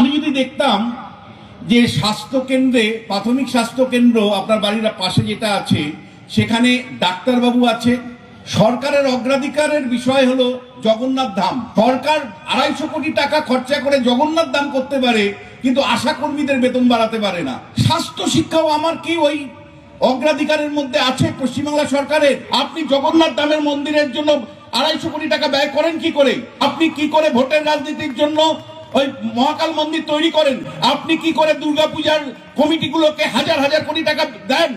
আমি যদি দেখতাম যে স্বাস্থ্য কেন্দ্রে প্রাথমিক স্বাস্থ্য কেন্দ্র আপনার বাড়ির পাশে যেটা আছে, সেখানে ডাক্তারবাবু আছে, সরকারের অগ্রাধিকারের বিষয় হলো জগন্নাথ ধাম। সরকার আড়াইশো কোটি টাকা খরচা করে জগন্নাথ ধাম করতে পারে, কিন্তু আশা কর্মীদের বেতন বাড়াতে পারে না। স্বাস্থ্য শিক্ষাও আমার কি ওই অগ্রাধিকারের মধ্যে আছে পশ্চিমবাংলা সরকারের? আপনি জগন্নাথ ধামের মন্দিরের জন্য আড়াইশো কোটি টাকা ব্যয় করেন কি করে? আপনি কি করে ভোটের রাজনীতির জন্য ওই মহাকাল মন্দির তৈরি করেন। আপনি কি করে দুর্গাপূজার কমিটিগুলোকে হাজার হাজার কোটি টাকা দেন?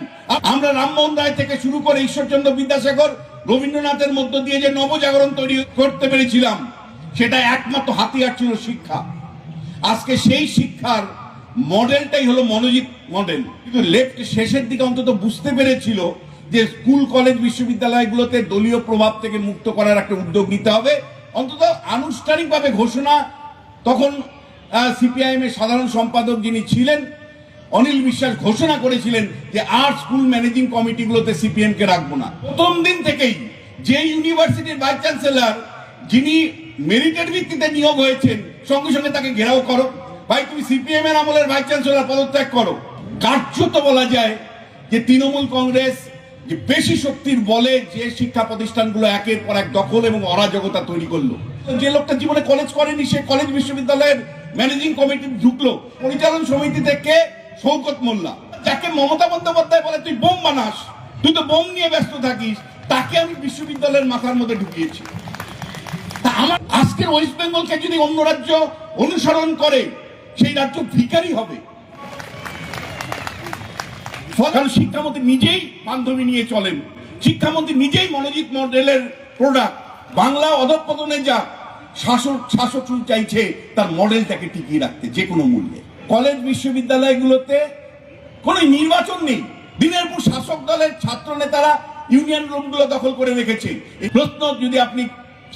আমরা রামমোহন রায় থেকে শুরু করে ঈশ্বরচন্দ্র বিদ্যাসাগর, রবীন্দ্রনাথের মধ্য দিয়ে যে নবজাগরণ তৈরি করতে পেরেছিলাম, সেটা একমাত্র হাতিয়ার ছিল শিক্ষা। আজকে সেই শিক্ষার মডেলটাই হলো মনোজিৎ মডেল। কিন্তু লেফট শেষের দিকে অন্তত বুঝতে পেরেছিল যে স্কুল, কলেজ, বিশ্ববিদ্যালয়গুলোতে দলীয় প্রভাব থেকে মুক্ত করার একটা উদ্যোগ নিতে হবে। অন্তত আনুষ্ঠানিকভাবে ঘোষণা তখন সিপিআইএম এর সাধারণ সম্পাদক যিনি ছিলেন, অনিল বিশ্বাস ঘোষণা করেছিলেন যে আর স্কুল ম্যানেজিং কমিটিগুলোতে সিপিএম কে রাখব না। প্রথম দিন থেকেই যে ইউনিভার্সিটির ভাইস চ্যান্সেলর, যিনি মেরিটের ভিত্তিতে নিয়োগ হয়েছেন, সঙ্গে সঙ্গে তাকে ঘেরাও করো। ভাই, তুমি সিপিএম এর আমলের ভাইস চ্যান্সেলর পদত্যাগ করো। কার্যত বলা যায় যে তৃণমূল কংগ্রেস যে বেশি শক্তির বলে যে শিক্ষা প্রতিষ্ঠানগুলো একের পর এক দখল এবং অরাজকতা তৈরি করল। যে লোকটা জীবনে কলেজ করেনি, সে কলেজ বিশ্ববিদ্যালয়ের ম্যানেজিং কমিটি ঢুকলো। পরিচালন সমিতি থেকে শৌকত মোল্লা। যাকে মমতা বন্দ্যোপাধ্যায় বলে, তুই বোম বানাস, তুই তো বোম নিয়ে ব্যস্ত থাকিস। তাকে আমি বিশ্ববিদ্যালয়ের মাথার মধ্যে ঢুকিয়েছি। তা আমার, আজকের ওয়েস্ট বেঙ্গলকে যদি অন্য রাজ্য অনুসরণ করে, সেই রাজ্য ভিকারি হবে। কারণ শিক্ষামন্ত্রী নিজেই বান্ধবী নিয়ে চলেন। শিক্ষামন্ত্রী নিজেই মনোজিৎ মডেলের প্রোডাক্ট বাংলা অধঃপতনে যা শাসক শাসক চাইছে, তার মডেলটাকে টিকিয়ে রাখতে যে কোনো মূল্যে। কলেজ বিশ্ববিদ্যালয়গুলোতে কোনো নির্বাচন নেই। দিনের পর শাসক দলের ছাত্র নেতারা ইউনিয়ন রুমগুলো দখল করে রেখেছে। এই প্রশ্ন যদি আপনি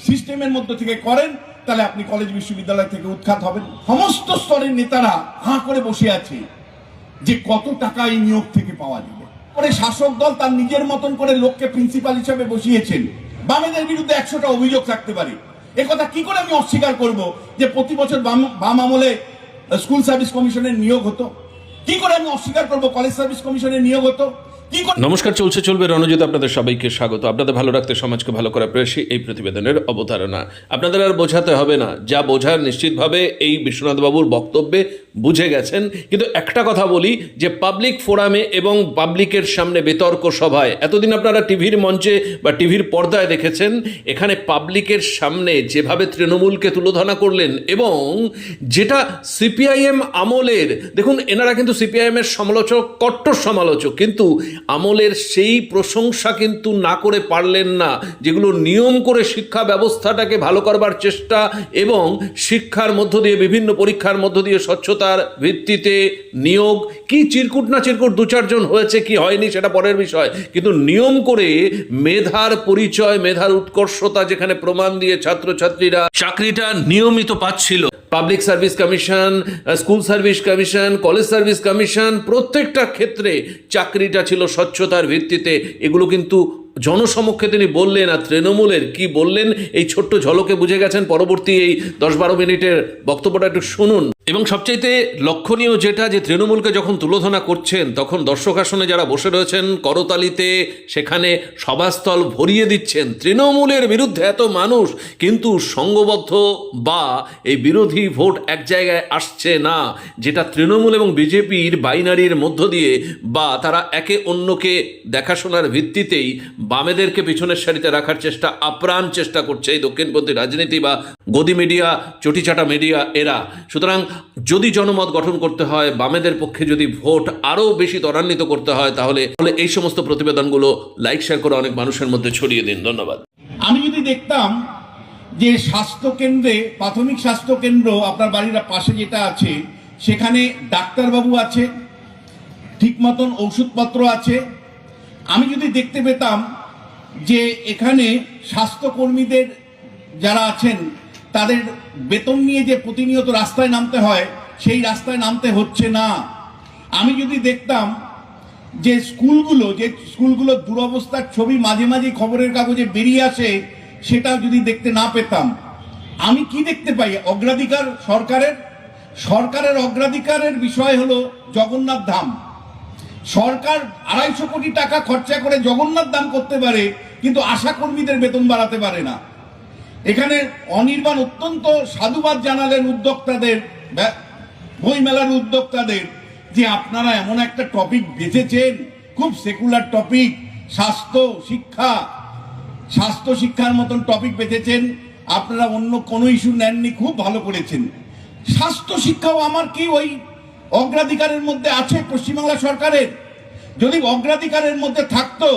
সিস্টেমের মধ্যে থেকে করেন, তাহলে আপনি কলেজ বিশ্ববিদ্যালয় থেকে উৎখাত হবেন। সমস্ত স্তরের নেতারা হাঁ করে বসে আছে যে কত টাকা এই নিয়োগ থেকে পাওয়া যাবে। পরে শাসক দল তার নিজের মতন করে লোককে প্রিন্সিপাল হিসেবে বসিয়েছেন। বামেদের বিরুদ্ধে একশোটা অভিযোগ থাকতে পারে। কথা কি করে আমি অস্বীকার করব যে প্রতি বছর বাম বাম আমলে স্কুল সার্ভিস কমিশনের নিয়োগ হতো? কি করে আমি অস্বীকার করব? কলেজ সার্ভিস কমিশনের নিয়োগ হতো? নমস্কার, চলছে, চলবে। রণজিৎ, আপনাদের সবাইকে স্বাগত। আপনাদের ভালো রাখতে, সমাজকে ভালো করা প্রয়াসী এই প্রতিবেদনের অবতারণা। আপনাদের আর বোঝাতে হবে না। যা বোঝার নিশ্চিতভাবে এই বিশ্বনাথবাবুর বক্তব্যে বুঝে গেছেন। কিন্তু একটা কথা বলি, যে পাবলিক ফোরামে এবং পাবলিকের সামনে বিতর্ক সভায়, এতদিন আপনারা টিভির মঞ্চে বা টিভির পর্দায় দেখেছেন, এখানে পাবলিকের সামনে যেভাবে তৃণমূলকে তুলোধনা করলেন এবং যেটা সিপিআইএম আমলের, দেখুন, এনারা কিন্তু সিপিআইএমের সমালোচক, কট্টর সমালোচক, কিন্তু আমলের সেই প্রশংসা কিন্তু না করে পারলেন না, যেগুলো নিয়ম করে শিক্ষা ব্যবস্থাটাকে ভালো করবার চেষ্টা এবং শিক্ষার মধ্য দিয়ে, বিভিন্ন পরীক্ষার মধ্য দিয়ে স্বচ্ছতার ভিত্তিতে নিয়োগ। কি চিরকুট না চিরকুট দু চারজন হয়েছে, কি হয়নি সেটা পরের বিষয়। কিন্তু নিয়ম করে মেধার পরিচয়, মেধার উৎকর্ষতা যেখানে প্রমাণ দিয়ে ছাত্রছাত্রীরা চাকরিটা নিয়মিত পাচ্ছিল। Public service commission school service commission college service commission প্রত্যেকটা ক্ষেত্রে চাকরিটা ছিল স্বচ্ছতার ভিত্তিতে এগুলো কিন্তু জনসমক্ষে তিনি বললেন, আর তৃণমূলের কি বললেন? এই ছোট্ট ঝলকে বুঝে গেছেন পরবর্তী এই দশ বারো মিনিটের বক্তব্যটা একটু শুনুন। এবং সবচাইতে লক্ষণীয় যেটা, যে তৃণমূলকে যখন তুলোধনা করছেন, তখন দর্শক আসনে যারা বসে রয়েছেন, করতালিতে সেখানে সভাস্থল ভরিয়ে দিচ্ছেন। তৃণমূলের বিরুদ্ধে এত মানুষ, কিন্তু সঙ্গবদ্ধ বা এই বিরোধী ভোট এক জায়গায় আসছে না, যেটা তৃণমূল এবং বিজেপির বাইনারির মধ্য দিয়ে বা তারা একে অন্যকে দেখাশোনার ভিত্তিতেই বামেদেরকে পিছনের সারিতে রাখার চেষ্টা, আপ্রাণ চেষ্টা করছে এই দক্ষিণপন্থী রাজনীতি বা গদি মিডিয়া, চটিচাটা মিডিয়া এরা। সুতরাং যদি জনমত গঠন করতে হয়, বামেদের পক্ষে যদি ভোট আরও বেশি ত্বরান্বিত করতে হয়, তাহলে তাহলে এই সমস্ত প্রতিবেদনগুলো লাইক, শেয়ার করে অনেক মানুষের মধ্যে ছড়িয়ে দিন। ধন্যবাদ। আমি যদি দেখতাম যে স্বাস্থ্য কেন্দ্রে প্রাথমিক স্বাস্থ্য কেন্দ্র আপনার বাড়ির পাশে যেটা আছে, সেখানে ডাক্তারবাবু আছে, ঠিক মতন ওষুধপত্র আছে, আমি যদি দেখতে পেতাম যে এখানে স্বাস্থ্যকর্মীদের যারা আছেন, তাদের বেতন নিয়ে যে প্রতিনিয়ত রাস্তায় নামতে হয়, সেই রাস্তায় নামতে হচ্ছে না। আমি যদি দেখতাম যে স্কুলগুলো, যে স্কুলগুলোর দুরবস্থার ছবি মাঝে মাঝে খবরের কাগজে বেরিয়ে আসে সেটা যদি দেখতে না পেতাম, আমি কি দেখতে পাই? অগ্রাধিকার সরকারের? সরকারের অগ্রাধিকারের বিষয় হলো জগন্নাথ ধাম। সরকার আড়াইশো কোটি টাকা খরচা করে জগন্নাথ ধাম করতে পারে কিন্তু আশা কর্মীদের বেতন বাড়াতে পারে না। এখানে অনির্বাণ অত্যন্ত সাধুবাদ জানালেন উদ্যোক্তাদের বইমেলার উদ্যোক্তাদের, যে আপনারা এমন একটা টপিক বেঁচেছেন, খুব সেকুলার টপিক স্বাস্থ্য, শিক্ষা, স্বাস্থ্য শিক্ষার মতন টপিক বেঁচেছেন, আপনারা অন্য কোনো ইস্যু নেননি, খুব ভালো করেছেন। স্বাস্থ্য শিক্ষাও আমার কি ওই অগ্রাধিকারের মধ্যে আছে পশ্চিমবাংলা সরকারের? যদি অগ্রাধিকারের মধ্যে থাকতো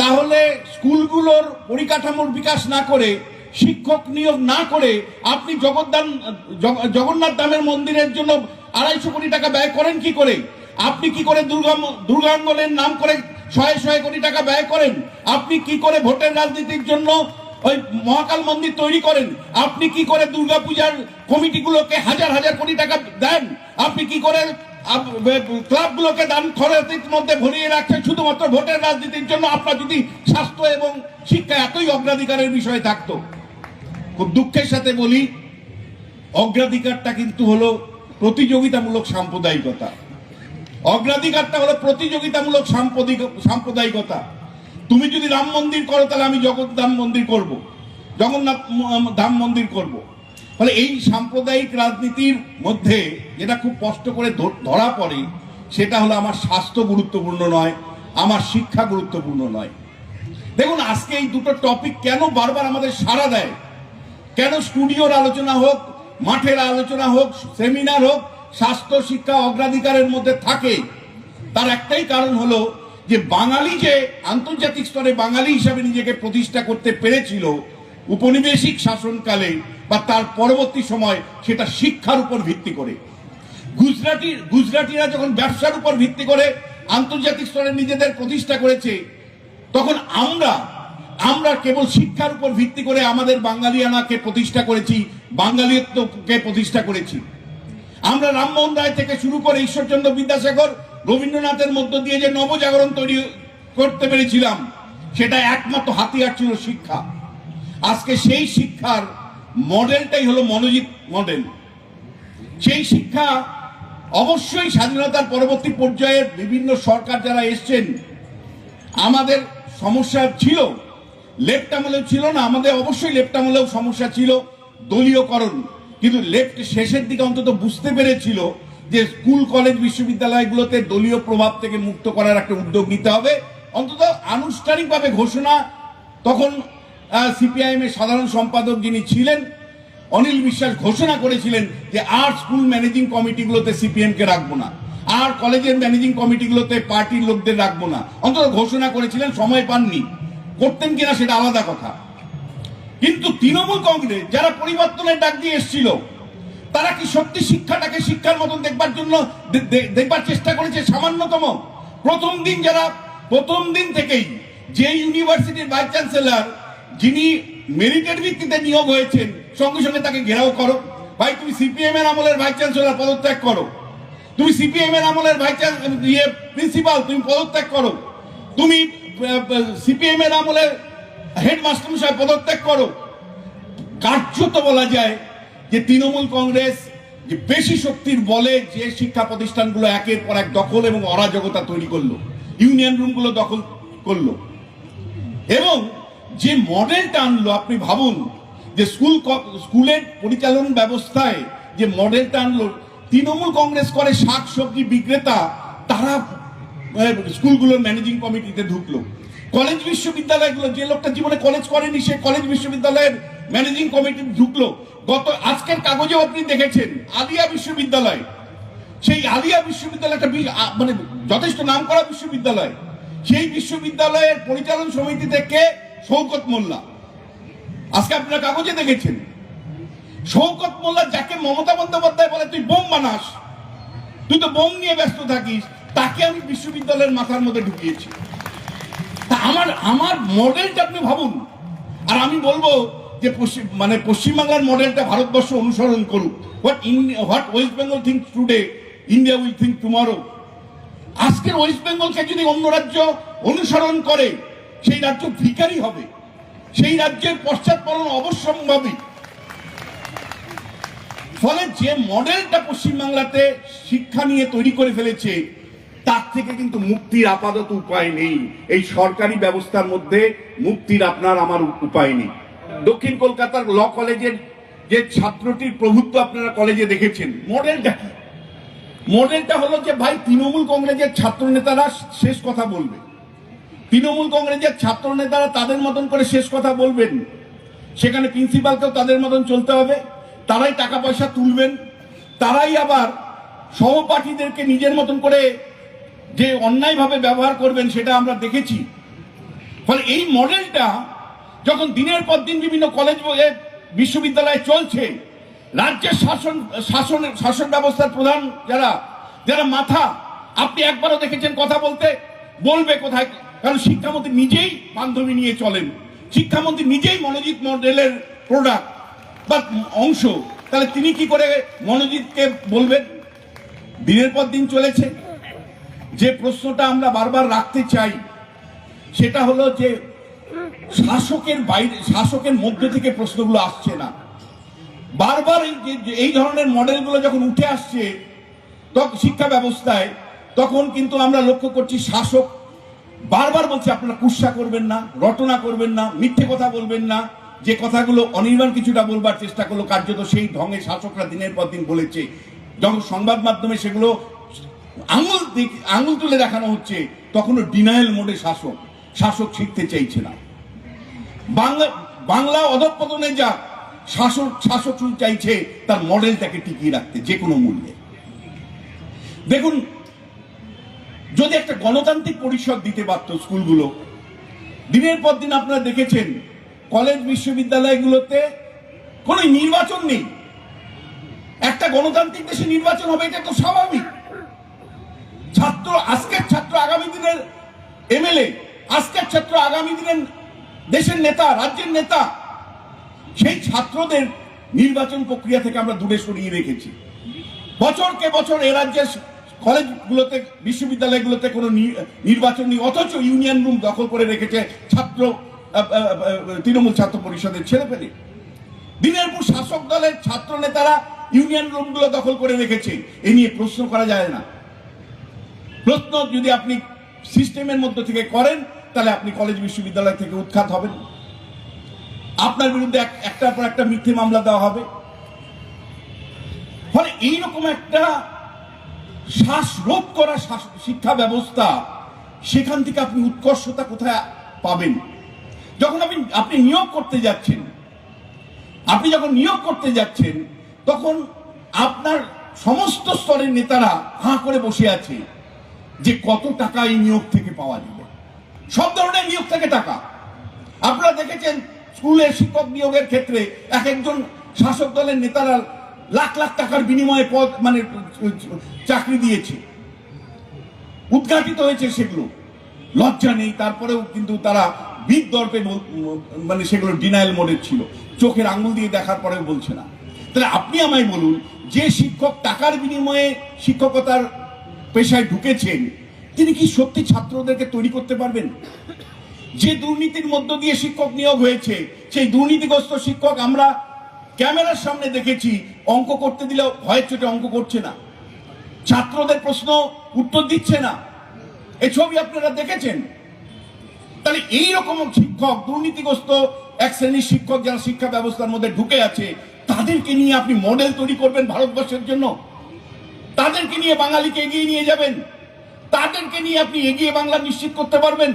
তাহলে স্কুলগুলোর পরিকাঠামোর বিকাশ না করে, শিক্ষক নিয়োগ না করে আপনি জগদ্দান জগন্নাথ ধামের মন্দিরের জন্য আড়াইশো কোটি টাকা ব্যয় করেন কি করে? আপনি কি করে দুর্গা দুর্গাঙ্গলের নাম করে শয়ে শয়ে কোটি টাকা ব্যয় করেন? আপনি কি করে ভোটের রাজনীতির জন্য ওই মহাকাল মন্দির তৈরি করেন? আপনি কি করে দুর্গাপূজার কমিটিগুলোকে হাজার হাজার কোটি টাকা দেন? আপনি কি করে ক্লাবগুলোকে দান খরচের মধ্যে ভরিয়ে রাখছেন শুধুমাত্র ভোটের রাজনীতির জন্য। আপনার যদি স্বাস্থ্য এবং শিক্ষা এতই অগ্রাধিকারের বিষয় থাকতো, খুব দুঃখের সাথে বলি, অগ্রাধিকারটা কিন্তু হলো প্রতিযোগিতামূলক সাম্প্রদায়িকতা। অগ্রাধিকারটা হলো প্রতিযোগিতামূলক সাম্প্রদিক- সাম্প্রদায়িকতা। তুমি যদি রাম মন্দির করো, তাহলে আমি জগন্নাথ মন্দির করব। জগন্নাথ ধাম মন্দির করব। ফলে এই সাম্প্রদায়িক রাজনীতির মধ্যে যেটা খুব কষ্ট করে ধরা পড়ে, সেটা হলো আমার স্বাস্থ্য গুরুত্বপূর্ণ নয়, আমার শিক্ষা গুরুত্বপূর্ণ নয়। দেখুন, আজকে এই দুটো টপিক কেন বারবার আমাদের সাড়া দেয়? কেন স্টুডিওর আলোচনা হোক, মাঠের আলোচনা হোক সেমিনার হোক, স্বাস্থ্য, শিক্ষা, অগ্রাধিকারের মধ্যে থাকে, তার একটাই কারণ হলো যে বাঙালি যে আন্তর্জাতিক স্তরে বাঙালি হিসাবে নিজেকে প্রতিষ্ঠা করতে পেরেছিল উপনিবেশিক শাসনকালে বা তার পরবর্তী সময় সেটা শিক্ষার উপর ভিত্তি করে। গুজরাটি, গুজরাটিরা যখন ব্যবসার উপর ভিত্তি করে, আন্তর্জাতিক স্তরে নিজেদের প্রতিষ্ঠা করেছে, তখন আমরা আমরা কেবল শিক্ষার উপর ভিত্তি করে আমাদের বাঙালিয়ানাকে প্রতিষ্ঠা করেছি, বাঙালিত্বকে প্রতিষ্ঠা করেছি। আমরা রামমোহন রায় থেকে শুরু করে ঈশ্বরচন্দ্র বিদ্যাসাগর, রবীন্দ্রনাথের মধ্য দিয়ে যে নবজাগরণ তৈরি করতে পেরেছিলাম, সেটা একমাত্র হাতিয়ার ছিল শিক্ষা। আজকে সেই শিক্ষার মডেলটাই হলো মনোজিৎ মডেল। সেই শিক্ষা অবশ্যই স্বাধীনতার পরবর্তী পর্যায়ের বিভিন্ন সরকার যারা এসছেন, আমাদের সমস্যা ছিল লেফট আমলেও ছিল না, আমাদের অবশ্যই লেফট আমলেও সমস্যা ছিল দলীয়করণ। কিন্তু লেফট শেষের দিকে অন্তত বুঝতে পেরেছিল যে স্কুল, কলেজ, বিশ্ববিদ্যালয়গুলোতে দলীয় প্রভাব থেকে মুক্ত করার একটা উদ্যোগ নিতে হবে। অন্তত আনুষ্ঠানিকভাবে ঘোষণা তখন সিপিআইএম এর সাধারণ সম্পাদক যিনি ছিলেন, অনিল বিশ্বাস ঘোষণা করেছিলেন যে আর স্কুল ম্যানেজিং কমিটিগুলোতে সিপিএম কে রাখব না। আর কলেজের ম্যানেজিং কমিটিগুলোতে পার্টির লোকদের রাখব না। অন্তত ঘোষণা করেছিলেন, সময় পাননি। করতেন কিনা সেটা আলাদা কথা। কিন্তু তৃণমূল কংগ্রেস যারা পরিবর্তনের ডাক দিয়ে এসেছিল, তারা কি সত্যি শিক্ষাটাকে শিক্ষার মতন দেখবার জন্য দেখবার চেষ্টা করেছে? সামান্যতম। প্রথম দিন যারা, প্রথম দিন থেকেই যে ইউনিভার্সিটির ভাইস চ্যান্সেলর যিনি মেরিটের ভিত্তিতে নিয়োগ হয়েছেন, সঙ্গে সঙ্গে তাকে ঘেরাও করো। ভাই, তুমি সিপিএম এর আমলের ভাইস চ্যান্সেলর পদত্যাগ করো। তুমি সিপিএম এর আমলের ভাইস ইয়ে প্রিন্সিপাল তুমি পদত্যাগ করো। তুমি সিপিএম এর আমলের হেডমাস্টার মশাই, পদত্যাগ করো। কার্যত বলা যায় যে তৃণমূল কংগ্রেস যে বেশি শক্তির বলে যে শিক্ষা প্রতিষ্ঠানগুলো একের পর এক দখল এবং অরাজকতা তৈরি করল, ইউনিয়ন রুমগুলো দখল করল। এবং যে মডেলটা আনলো, আপনি ভাবুন যে স্কুল স্কুলের পরিচালন ব্যবস্থায় যে মডেলটা আনলো, তৃণমূল কংগ্রেস করে শাক সবজি বিক্রেতা, তারা স্কুলগুলোর ম্যানেজিং কমিটিতে ঢুকলো। কলেজ বিশ্ববিদ্যালয়গুলো, যে লোকটা জীবনে কলেজ করেনি, সে কলেজ বিশ্ববিদ্যালয়ের ম্যানেজিং কমিটি ঢুকলো। গত, আজকের কাগজেও আপনি দেখেছেন, আলিয়া বিশ্ববিদ্যালয়। সেই আলিয়া বিশ্ববিদ্যালয় একটা মানে যথেষ্ট নাম করা বিশ্ববিদ্যালয়। সেই বিশ্ববিদ্যালয়ের পরিচালন সমিতি কে শৌকত মোল্লা। আজকে আপনারা কাগজে দেখেছেন। শৌকত মোল্লা যাকে মমতা বন্দ্যোপাধ্যায় বলে, তুই বোম বানাস, তুই তো বোম নিয়ে ব্যস্ত থাকিস তাকে আমি বিশ্ববিদ্যালয়ের মাথার মধ্যে ঢুকিয়েছি। তা আমার আমার মডেলটা আপনি ভাবুন। আর আমি বলব যে পশ্চিম মানে পশ্চিমবাংলার মডেলটা ভারতবর্ষ অনুসরণ করুক। What what West Bengal think today India will think tomorrow আজকের ওয়েস্ট বেঙ্গলকে যদি অন্য রাজ্য অনুসরণ করে সেই রাজ্য ভিকারি হবে। সেই রাজ্যের পশ্চাৎপলন অবশ্যম্ভাবী। ফলে যে মডেলটা পশ্চিমবাংলাতে শিক্ষা নিয়ে তৈরি করে ফেলেছে, তার থেকে কিন্তু মুক্তির আপাতত উপায় নেই। এই সরকারি ব্যবস্থার মধ্যে মুক্তির আপনার আমার উপায় নেই। দক্ষিণ কলকাতার ল কলেজের যে ছাত্রটির প্রভুত্ব আপনারা কলেজে দেখেছেন, মডেলটা কি? মডেলটা হলো যে, ভাই, তৃণমূল কংগ্রেসের ছাত্র নেতারা শেষ কথা বলবে। তৃণমূল কংগ্রেসের ছাত্র নেতারা তাদের মতন করে শেষ কথা বলবেন। সেখানে প্রিন্সিপালকেও তাদের মতন চলতে হবে। তারাই টাকা পয়সা তুলবেন। তারাই আবার সহপাঠীদেরকে নিজের মতন করে যে অন্যায়ভাবে ব্যবহার করবেন সেটা আমরা দেখেছি। ফলে এই মডেলটা যখন দিনের পর দিন বিভিন্ন কলেজ বিশ্ববিদ্যালয়ে চলছে, রাজ্যের শাসন শাসন শাসন ব্যবস্থার প্রধান যারা যারা মাথা, আপনি একবারও দেখেছেন কথা বলতে, বলবে কোথায় কারণ শিক্ষামন্ত্রী নিজেই বান্ধবী নিয়ে চলেন। শিক্ষামন্ত্রী নিজেই মনোজিৎ মডেলের প্রোডাক্ট বা অংশ। তাহলে তিনি কি করে মনোজিৎকে বলবেন? দিনের পর দিন চলেছে। যে প্রশ্নটা আমরা বারবার রাখতে চাই, সেটা হলো যে শাসকের বাইরে, শাসকের মধ্যে থেকে প্রশ্নগুলো আসছে না। বারবার এই ধরনের মডেলগুলো যখন উঠে আসছে তখন শিক্ষা ব্যবস্থায়, তখন কিন্তু আমরা লক্ষ্য করছি শাসক বারবার বলছে, আপনারা কুৎসা করবেন না, রটনা করবেন না, মিথ্যে কথা বলবেন না। যে কথাগুলো অনির্বাণ কিছুটা বলবার চেষ্টা করল, কার্যত সেই ঢঙে শাসকরা দিনের পর দিন বলেছে। যখন সংবাদ মাধ্যমে সেগুলো আঙুল আঙুল তুলে দেখানো হচ্ছে, তখনও ডিনায়াল মোডে শাসক শাসক শিখতে চাইছে না। বাংলা বাংলা অধঃপতনে যা শাসক শাসক চাইছে, তার মডেলটাকে টিকিয়ে রাখতে, যে কোনো মূল্যে। দেখুন যদি একটা গণতান্ত্রিক পরিষদ দিতে পারত স্কুলগুলো, দিনের পর দিন আপনারা দেখেছেন, কলেজ, বিশ্ববিদ্যালয়গুলোতে কোনো নির্বাচন নেই। একটা গণতান্ত্রিক দেশে নির্বাচন হবে, এটা তো স্বাভাবিক। ছাত্র, আজকের ছাত্র আগামী দিনের এমএলএ, আজকের ছাত্র আগামী দিনের দেশের নেতা, রাজ্যের নেতা, সেই ছাত্রদের নির্বাচন প্রক্রিয়া থেকে আমরা দূরে সরিয়ে রেখেছি। বছরকে বছর এ রাজ্যের কলেজগুলোতে, বিশ্ববিদ্যালয়গুলোতে কোনো নির্বাচন নেই, অথচ ইউনিয়ন রুম দখল করে রেখেছে ছাত্র তৃণমূল ছাত্র পরিষদের ছেলে পেলে দিনের পর শাসক দলের ছাত্র নেতারা ইউনিয়ন রুমগুলো দখল করে রেখেছে, এ নিয়ে প্রশ্ন করা যায় না। প্রশ্ন যদি আপনি সিস্টেমের মধ্যে থেকে করেন, তাহলে আপনি কলেজ বিশ্ববিদ্যালয় থেকে উৎখাত হবেন। আপনার বিরুদ্ধে এক- একটার পর একটা মিথ্যে মামলা দেওয়া হবে। ফলে এইরকম একটা শ্বাসরোধ করা শিক্ষা ব্যবস্থা, সেখান থেকে আপনি উৎকর্ষতা কোথায় পাবেন? যখন আপনি আপনি নিয়োগ করতে যাচ্ছেন, আপনি যখন নিয়োগ করতে যাচ্ছেন, তখন আপনার সমস্ত স্তরের নেতারা হাঁ করে বসে আছে যে কত টাকা এই নিয়োগ থেকে পাওয়া যাবে। সব ধরনের নিয়োগ থেকে টাকা। আপনারা দেখেছেন, স্কুলে শিক্ষক নিয়োগের ক্ষেত্রে এক একজন শাসক দলের নেতারা লাখ লাখ টাকার বিনিময়ে পদ মানে চাকরি দিয়েছে। উদ্ঘাটিত হয়েছে সেগুলো। লজ্জা নেই, তারপরেও কিন্তু তারা বিদ দর্পে মানে সেগুলো ডিনায়াল মোডের ছিল। চোখের আঙুল দিয়ে দেখার পরেও বলছে না। তাহলে আপনি আমায় বলুন, যে শিক্ষক টাকার বিনিময়ে শিক্ষকতার পেশায় ঢুকেছেন, তিনি কি সত্যি ছাত্রদেরকে তৈরি করতে পারবেন? যে দুর্নীতির মধ্য দিয়ে শিক্ষক নিয়োগ হয়েছে, সেই দুর্নীতিগ্রস্ত শিক্ষক আমরা ক্যামেরার সামনে দেখেছি, অঙ্ক করতে দিলেও ভয়ের চোটে অঙ্ক করছে না। ছাত্রদের প্রশ্ন উত্তর দিচ্ছে না। এই ছবি আপনারা দেখেছেন? তাহলে এই রকম শিক্ষক, দুর্নীতিগ্রস্ত এক শ্রেণির শিক্ষক যারা শিক্ষা ব্যবস্থার মধ্যে ঢুকে আছে, তাদেরকে নিয়ে আপনি মডেল তৈরি করবেন ভারতবর্ষের জন্য? তাদেরকে নিয়ে বাঙালিকে এগিয়ে নিয়ে যাবেন? তাদেরকে নিয়ে আপনি এগিয়ে বাংলা নিশ্চিত করতে পারবেন?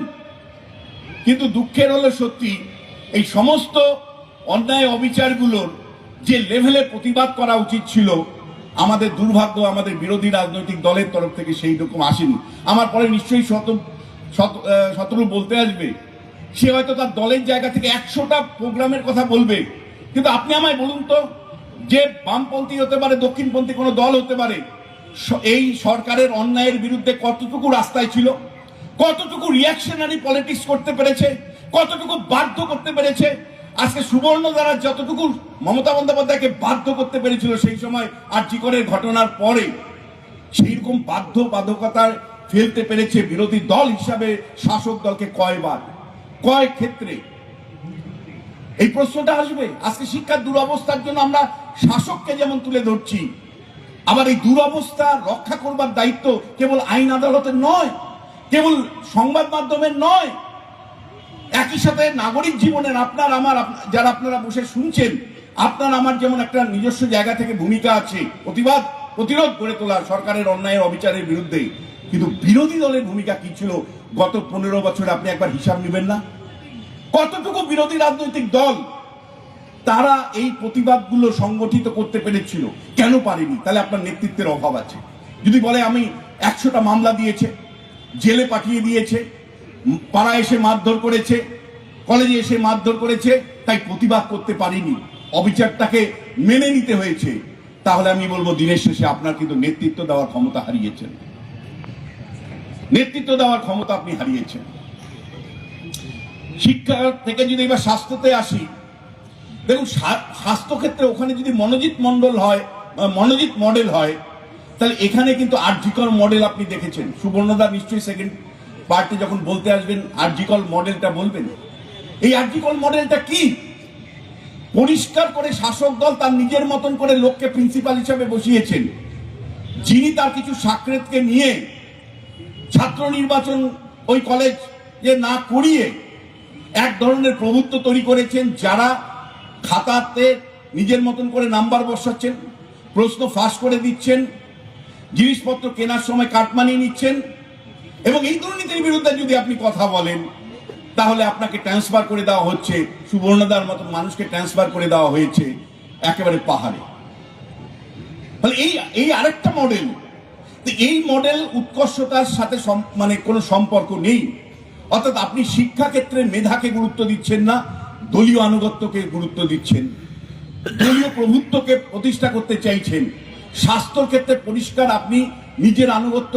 কিন্তু দুঃখের হলো সত্যি, এই সমস্ত অন্যায় অবিচারগুলোর যে লেভেলে প্রতিবাদ করা উচিত ছিল আমাদের দুর্ভাগ্য, আমাদের বিরোধী রাজনৈতিক দলের তরফ থেকে সেই রকম আসেনি। আমার পরে নিশ্চয়ই শত শতরূ বলতে আসবে। সে হয়তো তার দলের জায়গা থেকে একশোটা প্রোগ্রামের কথা বলবে। কিন্তু আপনি আমায় বলুন তো, যে বামপন্থী হতে পারে, দক্ষিণপন্থী কোনো দল হতে পারে এই সরকারের অন্যায়ের বিরুদ্ধে কতটুকু রাস্তায় ছিল? কতটুকু রিয়াকশনারি পলিটিক্স করতে পেরেছে? কতটুকু বাধ্য করতে পেরেছে? আজকে সুবর্ণ দ্বারা যতটুকু মমতা বন্দ্যোপাধ্যায়কে বাধ্য করতে পেরেছিল সেই সময় আর জিকরের ঘটনার পরে সেই রকম বাধ্য বাধ্যকতায় ফেলতে পেরেছে বিরোধী দল হিসাবে শাসক দলকে কয়বার? কয় ক্ষেত্রে? এই প্রশ্নটা আসবে। আজকে শিক্ষার দুরবস্থার জন্য আমরা শাসককে যেমন তুলে ধরছি, আবার এই দুরবস্থা রক্ষা করবার দায়িত্ব কেবল আইন আদালতের নয়, কেবল সংবাদ মাধ্যমের নয় একই সাথে নাগরিক জীবনের আপনার, আমার যারা আপনারা বসে শুনছেন, আপনার আমার যেমন একটা নিজস্ব জায়গা থেকে ভূমিকা আছে, প্রতিবাদ, প্রতিরোধ গড়ে তোলা সরকারের অন্যায়ের, অবিচারের বিরুদ্ধে কিন্তু বিরোধী দলের ভূমিকা কি ছিল, গত পনেরো বছরে আপনি একবার হিসাব নেবেন না? কতটুকু বিরোধী রাজনৈতিক দল তারা এই প্রতিবাদগুলো সংগঠিত করতে পেরেছিল? কেন পারেনি? তাহলে আপনার নেতৃত্বের অভাব আছে। যদি বলে আমি একশোটা মামলা দিয়েছে, জেলে পাঠিয়ে দিয়েছে পাড়ায় এসে মারধর করেছে, কলেজে এসে মারধর করেছে, তাই প্রতিবাদ করতে পারিনি। অবিচারটাকে মেনে নিতে হয়েছে। তাহলে আমি বলব, দিনের শেষে আপনার কিন্তু নেতৃত্ব দেওয়ার ক্ষমতা হারিয়েছেন। নেতৃত্ব দেওয়ার ক্ষমতা আপনি হারিয়েছেন। শিক্ষা থেকে যদি এবার স্বাস্থ্যতে আসি, দেখুন স্বাস্থ্যক্ষেত্রে ওখানে যদি মনোজিৎ মন্ডল হয় মনোজিৎ মডেল হয়, তাহলে এখানে কিন্তু আর্জিকল মডেল আপনি দেখেছেন। সুবর্ণদা নিশ্চয়ই সেকেন্ড পার্টে যখন বলতে আসবেন আর্জিকল মডেলটা বলবেন? এই আর্জিকল মডেলটা কি? পরিষ্কার করে শাসক দল তার নিজের মতন করে লোককে প্রিন্সিপাল হিসাবে বসিয়েছেন। যিনি তার কিছু সাকরেতকে নিয়ে ছাত্র নির্বাচন ওই কলেজ যে না করিয়ে এক ধরনের প্রভুত্ব তৈরি করেছেন, যারা খাতাতে নিজের মতন করে নাম্বার বসাচ্ছেন, প্রশ্ন ফাঁস করে দিচ্ছেন, জিনিসপত্র কেনার সময় কাটমানি নিচ্ছেন এবং এই দুর্নীতির বিরুদ্ধে যদি আপনি কথা বলেন, তাহলে আপনাকে ট্রান্সফার করে দেওয়া হচ্ছে, সুবর্ণদার মতন মানুষকে ট্রান্সফার করে দেওয়া হয়েছে, একেবারে পাহাড়ে। তাহলে এই এই আরেকটা মডেল এই মডেল উৎকর্ষতার সাথে মানে কোনো সম্পর্ক নেই। অর্থাৎ আপনি শিক্ষা ক্ষেত্রে মেধাকে গুরুত্ব দিচ্ছেন না, দলীয় আনুগত্যকে গুরুত্ব দিচ্ছেন। দলীয় প্রভুত্বকে প্রতিষ্ঠা করতে চাইছেন। স্বাস্থ্যর ক্ষেত্রে পরিষ্কার আপনি নিজের আনুগত্য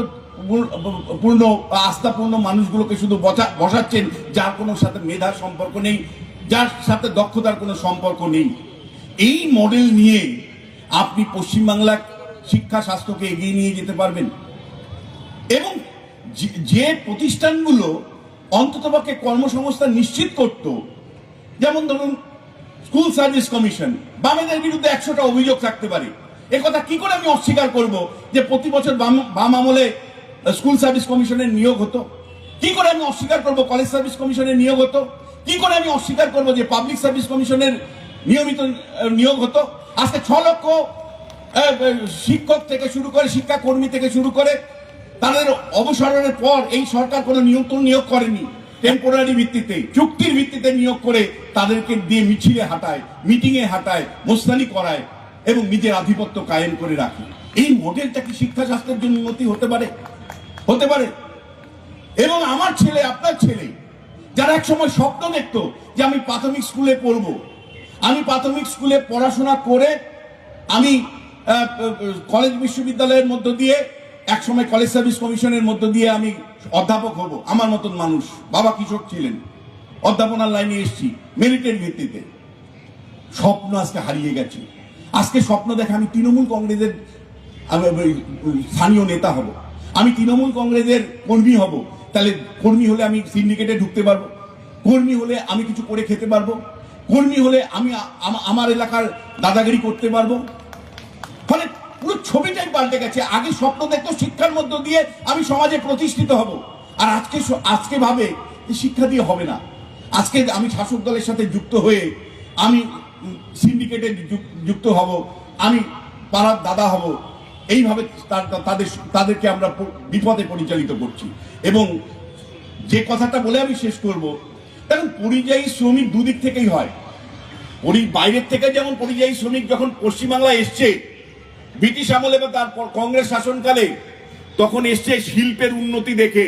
পূর্ণ- আস্থাপূর্ণ মানুষগুলোকে শুধু বসা- বসাচ্ছেন, যার কোনো সাথে মেধার সম্পর্ক নেই, যার সাথে দক্ষতার কোনো সম্পর্ক নেই। এই মডেল নিয়ে আপনি পশ্চিমবাংলার শিক্ষা স্বাস্থ্যকে এগিয়ে নিয়ে যেতে পারবেন। এবং যে- প্রতিষ্ঠানগুলো অন্ততপক্ষে কর্মসংস্থান নিশ্চিত করত, যেমন ধরুন স্কুল সার্ভিস কমিশন, বামেদের বিরুদ্ধে একশোটা অভিযোগ থাকতে পারে। কথা কি করে আমি অস্বীকার করব যে প্রতি বছর বাম বাম আমলে স্কুল সার্ভিস কমিশনের নিয়োগ হতো। কি করে আমি অস্বীকার করব? কলেজ সার্ভিস কমিশনের নিয়োগ হতো। কি করে আমি অস্বীকার করব যে পাবলিক সার্ভিস কমিশনের নিয়মিত নিয়োগ হতো? আজকে ছ লক্ষ শিক্ষক থেকে শুরু করে, শিক্ষাকর্মী থেকে শুরু করে, তাদের অবসরের পর এই সরকার কোনো নিয়ন্ত্রণ নিয়োগ করেনি। টেম্পোরারি ভিত্তিতে, চুক্তির ভিত্তিতে নিয়োগ করে তাদেরকে দিয়ে মিছিলে হাঁটায় মিটিংয়ে হাঁটায়, মোস্তানি করায় এবং নিজের আধিপত্য কায়েম করে রাখে। এই মডেলটা কি শিক্ষা শাস্ত্রের জন্য উন্নতি হতে পারে? হতে পারে। এবং আমার ছেলে, আপনার ছেলে, যারা এক সময় স্বপ্ন দেখত যে আমি প্রাথমিক স্কুলে পড়ব, আমি প্রাথমিক স্কুলে পড়াশোনা করে আমি কলেজ বিশ্ববিদ্যালয়ের মধ্য দিয়ে এক সময় কলেজ সার্ভিস কমিশনের মধ্য দিয়ে আমি অধ্যাপক হব, আমার মতন মানুষ। বাবা কৃষক ছিলেন। অধ্যাপনার লাইনে এসেছি, মেরিটের ভিত্তিতে। স্বপ্ন আজকে হারিয়ে গেছে। আজকে স্বপ্ন দেখে আমি তৃণমূল কংগ্রেসের স্থানীয় নেতা হব। আমি তৃণমূল কংগ্রেসের কর্মী হব, তাহলে কর্মী হলে আমি সিন্ডিকেটে ঢুকতে পারব, কর্মী হলে আমি কিছু করে খেতে পারব, কর্মী হলে আমি আমার এলাকার দাদাগিরি করতে পারব। ফলে পুরো ছবিটাই পাল্টে গেছে। আগে স্বপ্ন দেখতো শিক্ষার মধ্য দিয়ে আমি সমাজে প্রতিষ্ঠিত হব। আর আজকে আজকে ভাবে শিক্ষা দিয়ে হবে না। আজকে আমি শাসক দলের সাথে যুক্ত হয়ে আমি সিন্ডিকেটে যুক্ত হব। আমি পাড়ার দাদা হব। এইভাবে তাদের তাদেরকে আমরা বিপদে পরিচালিত করছি। এবং যে কথাটা বলে আমি শেষ করব, দেখুন, পরিযায়ী শ্রমিক দুদিক থেকেই হয়। পরি বাইরের থেকে যেমন পরিযায়ী শ্রমিক যখন পশ্চিমবাংলায় এসছে, ব্রিটিশ আমলে বা তারপর কংগ্রেস শাসনকালে, তখন এসছে শিল্পের উন্নতি দেখে।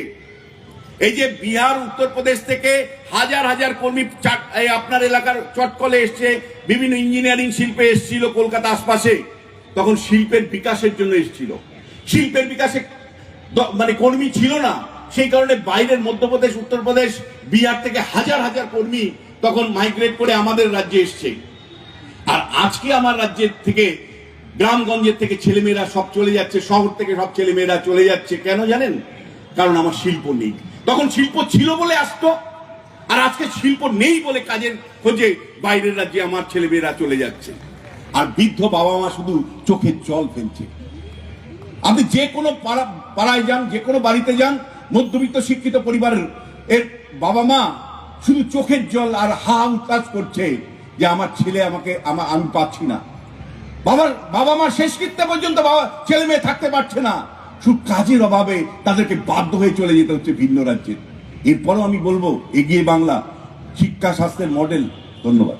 এই যে বিহার উত্তরপ্রদেশ থেকে হাজার হাজার কর্মী আপনার এলাকার চটকলে এসছে, বিভিন্ন ইঞ্জিনিয়ারিং শিল্পে এসছিল কলকাতা আশপাশে। তখন শিল্পের বিকাশের জন্য এসছিল। শিল্পের বিকাশে মানে কর্মী ছিল না। সেই কারণে বাইরের মধ্যপ্রদেশ, উত্তরপ্রদেশ, বিহার থেকে হাজার হাজার কর্মী তখন মাইগ্রেট করে আমাদের রাজ্যে এসছে। আর আজকে আমার রাজ্যের থেকে, গ্রামগঞ্জের থেকে ছেলেমেয়েরা সব চলে যাচ্ছে, শহর থেকে সব ছেলেমেয়েরা চলে যাচ্ছে। কেন জানেন? কারণ আমার শিল্প নেই। তখন শিল্প ছিল বলে আসতো, আর আজকে শিল্প নেই বলে কাজের খোঁজে বাইরের রাজ্যে আমার ছেলেমেয়েরা চলে যাচ্ছে। আর বৃদ্ধ বাবা মা শুধু চোখের জল ফেলছে। আপনি যে কোনো পাড়া পাড়ায় যান, যে কোনো বাড়িতে যান, মধ্যবিত্ত, শিক্ষিত পরিবারের এর বাবা মা শুধু চোখের জল আর হা উচ্ছ্বাস করছে যে আমার ছেলে আমাকে আমার আমি পাচ্ছি না। বাবার বাবা মা শেষকৃত্যে পর্যন্ত বাবা ছেলে মেয়ে থাকতে পারছে না। শুধু কাজের অভাবে তাদেরকে বাধ্য হয়ে চলে যেতে হচ্ছে ভিন্ন রাজ্যে। এরপরও আমি বলব, এগিয়ে বাংলা শিক্ষা স্বাস্থ্যের মডেল। ধন্যবাদ।